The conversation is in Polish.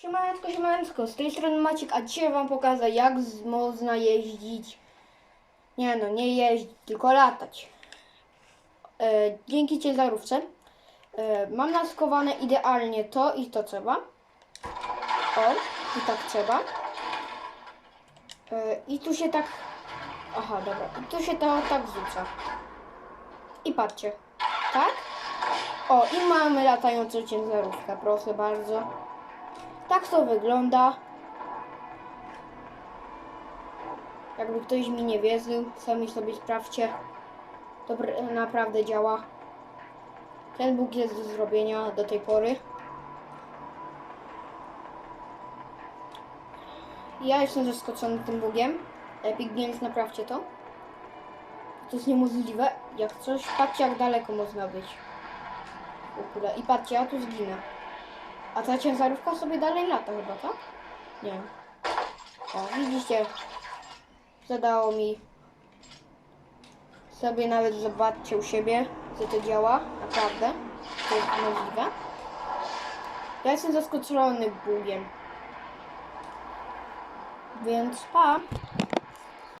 Siemaneczko, siemaneczko, z tej strony Maciek, a dzisiaj wam pokażę jak można jeździć. Nie no, nie jeździć, tylko latać. E, dzięki ciężarówce. E, mam naskowane idealnie to i to trzeba. O, i tak trzeba. E, I tu się tak... Aha, dobra. I tu się to tak wrzuca. I patrzcie. Tak? O, i mamy latającą ciężarówkę, proszę bardzo. Tak to wygląda. Jakby ktoś mi nie wierzył, sami sobie sprawdźcie. To pr- naprawdę działa. Ten bóg jest do zrobienia do tej pory. Ja jestem zaskoczony tym bugiem. Epic Games, naprawcie to. To jest niemożliwe. Jak coś, patrzcie jak daleko można być. I patrzcie, ja tu zginę. A ta ciężarówka sobie dalej lata chyba, tak? Nie. O, widzicie? Zadało mi. Sobie nawet zobaczcie u siebie, że to działa. Naprawdę. To jest możliwe. Ja jestem zaskoczony bugiem. Więc pa!